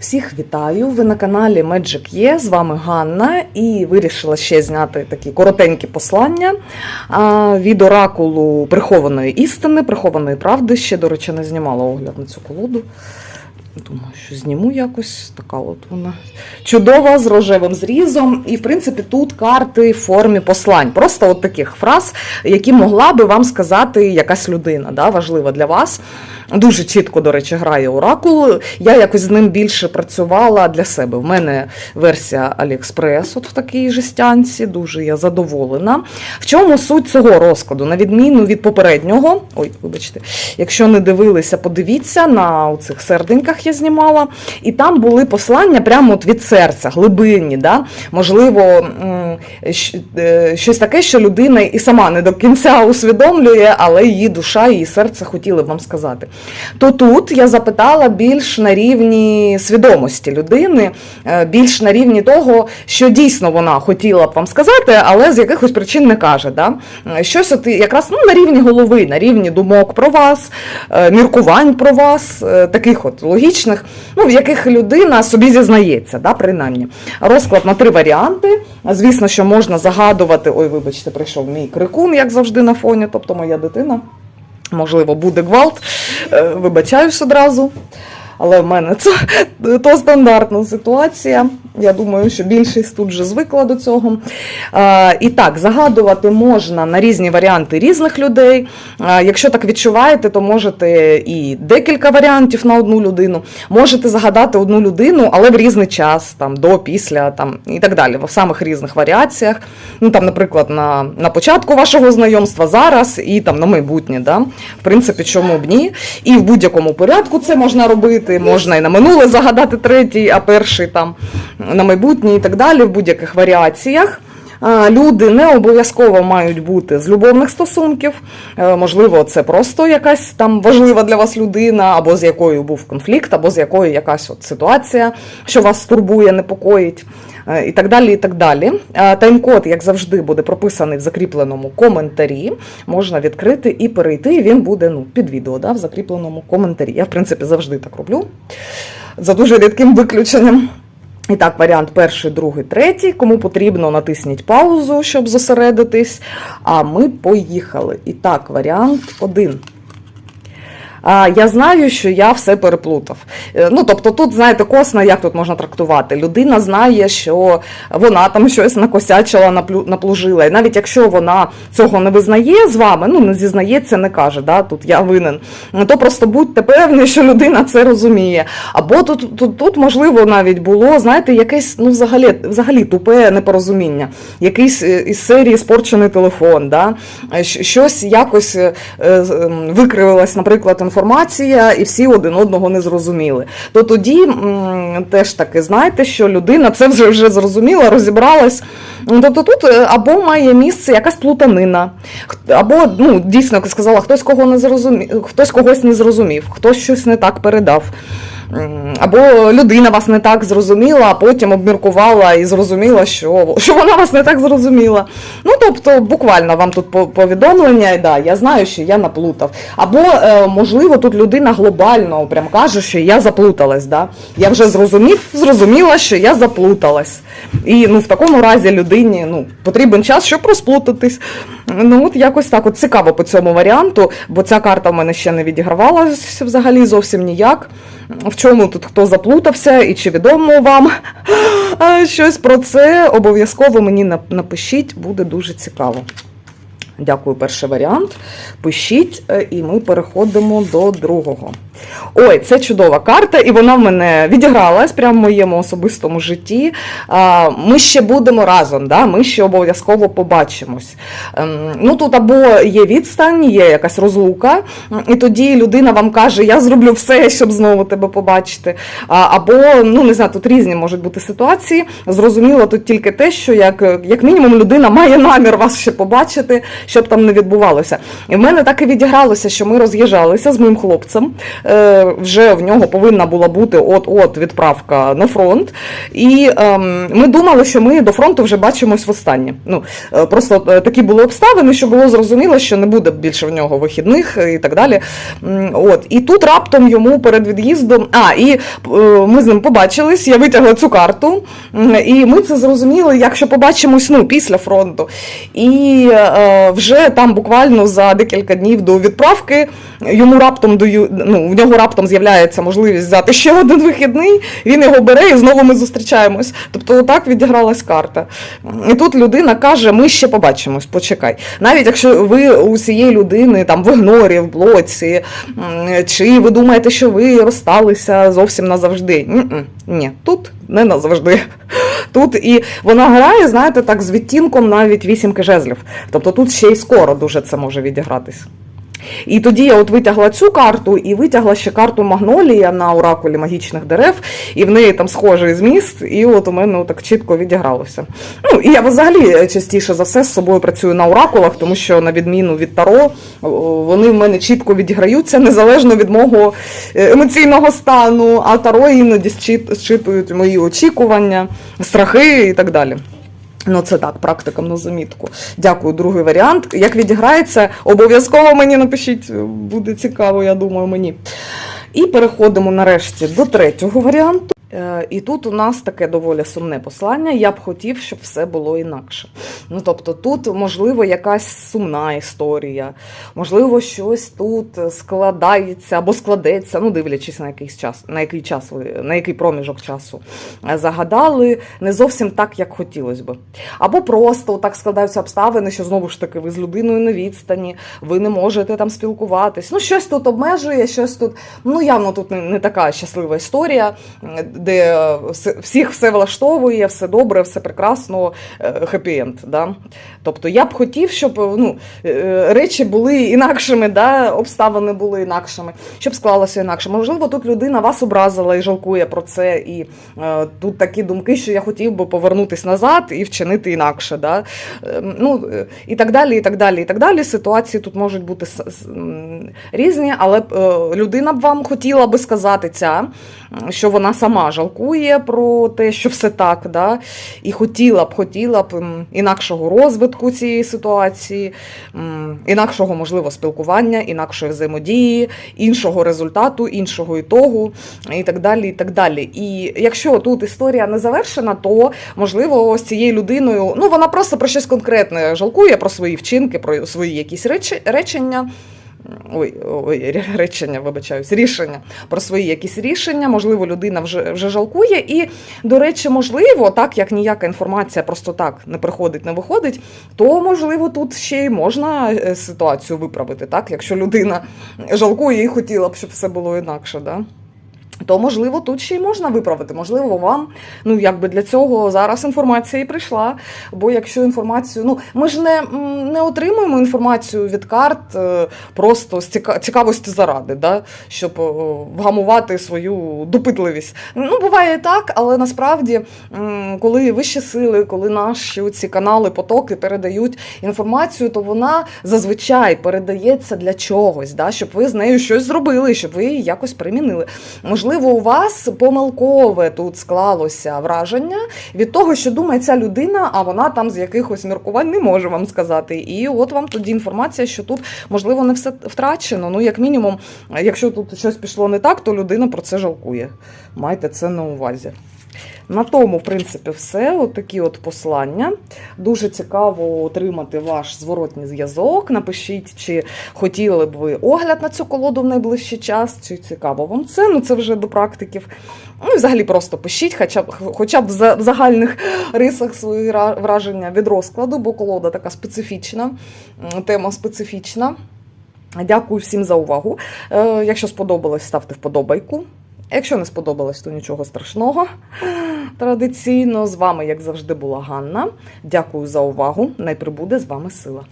Всіх вітаю! Ви на каналі Magic Є. З вами Ганна і вирішила ще зняти такі коротенькі послання від оракулу прихованої істини, прихованої правди. Ще, до речі, не знімала огляд на цю колоду. Думаю, що зніму якось. Така от вона чудова з рожевим зрізом. І, в принципі, тут карти в формі послань. Просто от таких фраз, які могла би вам сказати якась людина, да, важлива для вас. Дуже чітко, до речі, грає оракул. Я якось з ним більше працювала для себе. В мене версія AliExpress от в такій жестянці, дуже я задоволена. В чому суть цього розкладу? На відміну від попереднього, ой, вибачте, якщо не дивилися, подивіться на цих серденьках я знімала, і там були послання прямо от від серця, глибинні. Да? Можливо, е, щось таке, що людина і сама не до кінця усвідомлює, але її душа, її серце хотіли б вам сказати. То тут я запитала більш на рівні свідомості людини, е, більш на рівні того, що дійсно вона хотіла б вам сказати, але з якихось причин не каже. Да? Е, Щось от якраз ну, на рівні голови, на рівні думок про вас, е, міркувань про вас, таких от логічних, ну, в яких людина собі зізнається, да, принаймні. Розклад на три варіанти. Звісно, що можна загадувати. Ой, вибачте, прийшов мій крикун, як завжди, на фоні, тобто моя дитина. Можливо, буде гвалт. Е, Вибачаюсь одразу. Але в мене це то стандартна ситуація. Я думаю, що більшість тут вже звикла до цього. І так, загадувати можна на різні варіанти різних людей. Якщо так відчуваєте, то можете і декілька варіантів на одну людину. Можете загадати одну людину, але в різний час, там, до, після там, і так далі, в самих різних варіаціях. Ну, там, наприклад, на, на початку вашого знайомства зараз і там на майбутнє. Да? В принципі, чому б ні? І в будь-якому порядку це можна робити. Можна і на минуле загадати третій, а перший там на майбутнє і так далі, в будь-яких варіаціях. Люди не обов'язково мають бути з любовних стосунків. Е, Можливо, це просто якась там важлива для вас людина, або з якою був конфлікт, або з якою якась от ситуація, що вас турбує, непокоїть. І так далі, і так далі. Е, Тайм-код, як завжди, буде прописаний в закріпленому коментарі. Можна відкрити і перейти. Він буде ну, під відео да, в закріпленому коментарі. Я, в принципі, завжди так роблю. За дуже рідким виключенням. І так, варіант перший, другий, третій. Кому потрібно, натисніть паузу, щоб зосередитись. А ми поїхали. І так, варіант один. Я знаю, що я все переплутав. Е, Ну, тобто, тут, знаєте, косно, як тут можна трактувати? Людина знає, що вона там щось накосячила, наплужила. І навіть якщо вона цього не визнає з вами, ну не зізнається, не каже, да, тут я винен, то просто будьте певні, що людина це розуміє. Або тут, тут, тут можливо, навіть було, знаєте, якесь ну, взагалі, взагалі тупе непорозуміння, якийсь е, із серії спорчений телефон, да? щось якось е, е, м, викривилась, наприклад, інформація, і всі один одного не зрозуміли. То тоді м, теж таки знаєте, що людина це вже вже зрозуміла, розібралась. Тобто тут е, або має місце якась плутанина, або ну дійсно сказала, хтось кого не зрозумів, хтось когось не зрозумів, хтось щось не так передав. Або людина вас не так зрозуміла, а потім обміркувала і зрозуміла, що, що вона вас не так зрозуміла. Ну, тобто, буквально вам тут повідомлення, і да, я знаю, що я наплутав. Або, е, можливо, тут людина глобально прям каже, що я заплуталась. Да? Я вже зрозумів, зрозуміла, що я заплуталась. І ну, в такому разі людині ну, потрібен час, щоб розплутатись. Ну, от якось так от цікаво по цьому варіанту, бо ця карта в мене ще не відігравалася взагалі зовсім ніяк. В чому тут хто заплутався і чи відомо вам щось про це, обов'язково мені напишіть, буде дуже цікаво. Дякую, перший варіант. Пишіть, е, і ми переходимо до другого. Ой, це чудова карта, і вона в мене відігралась прямо в моєму особистому житті. Ми ще будемо разом, да? ми ще обов'язково побачимось. Ем, Ну тут або є відстань, є якась розлука, і тоді людина вам каже, я зроблю все, щоб знову тебе побачити. Або, ну не знаю, тут різні можуть бути ситуації. Зрозуміло тут тільки те, що як, як мінімум людина має намір вас ще побачити, щоб там не відбувалося. І в мене так і відігралося, що ми роз'їжджалися з моїм хлопцем. Е, вже в нього повинна була бути от-от відправка на фронт. І ем, ми думали, що ми до фронту вже бачимось востаннє. Ну, е, просто е, такі були обставини, що було зрозуміло, що не буде більше в нього вихідних і так далі. От. І тут раптом йому перед від'їздом. А, і ми з ним побачились, я витягла цю карту, і ми це зрозуміли, якщо побачимось ну, після фронту. І е, вже там буквально за декілька днів до відправки йому раптом даю, ну, в нього раптом з'являється можливість взяти ще один вихідний, він його бере і знову ми зустрічаємось. Тобто отак відігралась карта. І тут людина каже: ми ще побачимось, почекай. Навіть якщо ви у цієї людини там в ігнорі, в блоці, чи ви думаєте, що ви розсталися зовсім назавжди. Ні-ні, Ні, тут не назавжди. Тут і вона грає, знаєте, так з відтінком навіть вісімки жезлів. Тобто тут ще й скоро дуже це може відігратись. І тоді я от витягла цю карту і витягла ще карту Магнолія на оракулі магічних дерев, і в неї там схожий зміст, і от у мене так чітко відігралося. Ну, і я взагалі частіше за все з собою працюю на оракулах, тому що на відміну від Таро, вони в мене чітко відіграються незалежно від мого е, емоційного стану, а Таро іноді зчит- зчитують мої очікування, страхи і так далі. Ну, це так, практикам на замітку. Дякую, другий варіант. Як відіграється, обов'язково мені напишіть, буде цікаво, я думаю, мені. І переходимо нарешті до третього варіанту. Е, І тут у нас таке доволі сумне послання. Я б хотів, щоб все було інакше. Ну тобто, тут можливо якась сумна історія, можливо, щось тут складається або складеться, ну дивлячись на якийсь час, на який час ви на який проміжок часу е, загадали, не зовсім так, як хотілося би. Або просто так складаються обставини, що знову ж таки ви з людиною на відстані, ви не можете там спілкуватись. Ну, щось тут обмежує, щось тут. Ну, явно тут не, така щаслива історія, де е, всіх все влаштовує, все добре, все прекрасно, хеппі-енд. Да? Тобто я б хотів, щоб е, ну, е, речі були інакшими, да? обставини були інакшими, щоб склалося інакше. Можливо, тут людина вас образила і жалкує про це, і е, тут такі думки, що я хотів би повернутися назад і вчинити інакше. Да? Е, ну, е, і так далі, і так далі, і так далі. Ситуації тут можуть бути різні, але е, людина б вам хотіла би сказати ця, що вона сама жалкує про те, що все так, да? і хотіла б, хотіла б інакшого розвитку цієї ситуації, інакшого можливо спілкування, інакшої взаємодії, іншого результату, іншого ітогу, і так далі. І так далі. І якщо тут історія не завершена, то можливо з цією людиною, ну вона просто про щось конкретне жалкує про свої вчинки, про свої якісь речення. Ой, ой, речення, вибачаюсь, рішення про свої якісь рішення. Можливо, людина вже, вже жалкує. І, до речі, можливо, так як ніяка інформація просто так не приходить, не виходить, то можливо тут ще й можна е, ситуацію виправити, так? Якщо людина жалкує і хотіла б, щоб все було інакше. Да? То можливо тут ще й можна виправити. Можливо, вам ну якби для цього зараз інформація і прийшла. Бо якщо інформацію, ну ми ж не, не отримуємо інформацію від карт е, просто з ціка- цікавості заради, да? щоб вгамувати свою допитливість. Ну буває і так, але насправді, коли вищі сили, коли наші ці канали, потоки передають інформацію, то вона зазвичай передається для чогось, да? щоб ви з нею щось зробили, щоб ви її якось примінили. Можливо, у вас помилкове тут склалося враження від того, що думає ця людина, а вона там з якихось міркувань не може вам сказати. І от вам тоді інформація, що тут можливо не все втрачено. Ну, як мінімум, якщо тут щось пішло не так, то людина про це жалкує. Майте це на увазі. На тому, в принципі, все. От такі от послання. Дуже цікаво отримати ваш зворотній зв'язок. Напишіть, чи хотіли б ви огляд на цю колоду в найближчий час, чи цікаво вам це. Ну, це вже до практиків. Ну і взагалі просто пишіть, хоча б, хоча б в загальних рисах свої враження від розкладу, бо колода така специфічна, тема специфічна. Дякую всім за увагу. Е, Якщо сподобалось, ставте вподобайку. Якщо не сподобалось, то нічого страшного. Традиційно з вами, як завжди, була Ганна. Дякую за увагу. Найприбуде з вами сила.